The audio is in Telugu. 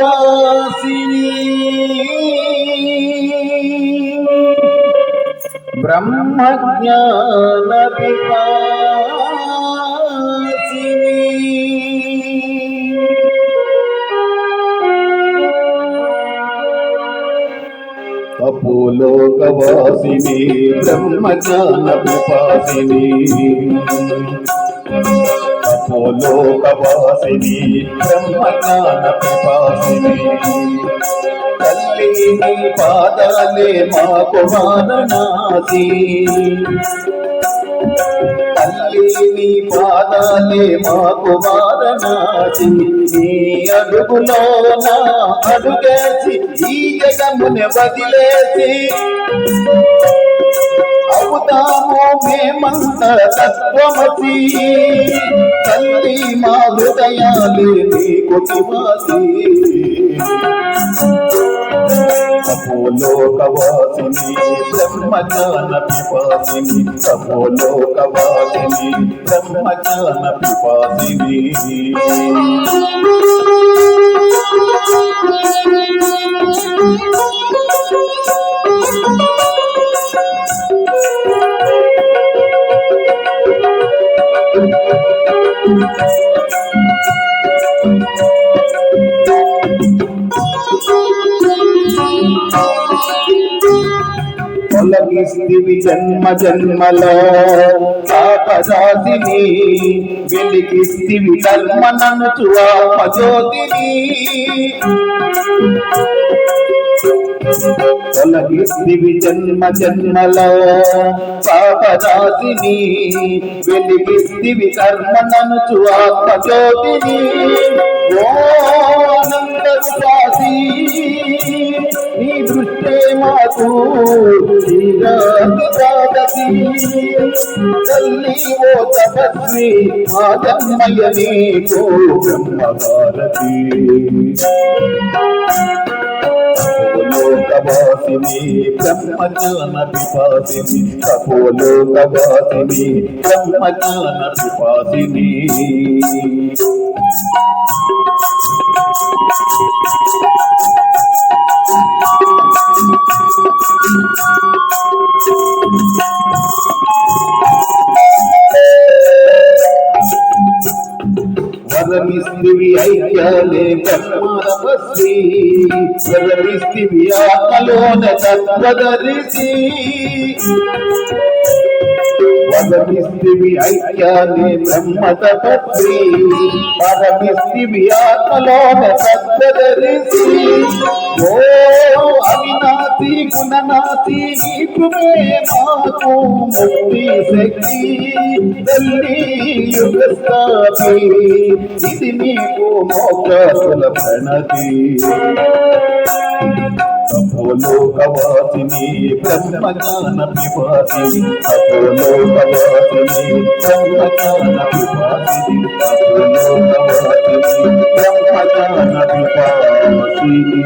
తపోలోకవాసిని బ్రహ్మజ్ఞాన వికాసిని అపోలోకవాసిని బ్రహ్మజ్ఞాన విపాసిని అపోలోకవాసిని బ్రహ్మజ్ఞాన విపాసిని తల్లి పాదాలే మా కుమారనాసి నీ పాదాలే మాకు కుమారనాథి నీ అడుగులోన అడుగేసి ఈ జగముని వదిలేసి. అవుతాము మేమంత తత్వమతి. తల్లి మా హృదయాలు నీ కొటివాసి తపోలోకవాసిని బ్రహ్మజ్ఞాన పిపాసిని తపోలోకవాసిని బ్రహ్మజ్ఞాన పిపాసిని తొలగిస్తివి జన్మ జన్మల పాపజాతిని వెలిగిస్తివి జన్మ నన్ను ఆత్మజ్యోతిని తొలగిస్తివి జన్మ జన్మల పాపజాతిని వెలిగిస్తివి కర్మ నన్ను ఆత్మజ్యోతిని ఓ ఆనంద దృష్టే తల్లి ఓ తపస్వి మా నీకు బ్రహ్మభారతి తపోలోకవాసిని బ్రహ్మజ్ఞాన విపాసిని తపోలోకవాసిని బ్రహ్మజ్ఞాన విపాసిని వరమిస్తివి ఐక్యాలే బ్రహ్మరపస్వి వరమిస్తివి ఆత్మలోన తత్వదరిసి వరమిస్తివి ఐక్యాలే బ్రహ్మతపత్రి వరమిస్తివి ఆత్మలోన తత్వదరిసి ఓ అవినాశి గుణనాశి నీకుమే మాకు ముక్తి శక్తి తల్లి యుగస్థాపి ఇది నీకు మోక్షల ప్రణతి అపోలోకవాసిని బ్రహ్మజ్ఞాన విపాసిని అపోలోకవాసిని బ్రహ్మజ్ఞాన విపాసిని అపోలోకవాసిని బ్రహ్మజ్ఞాన విపాసిని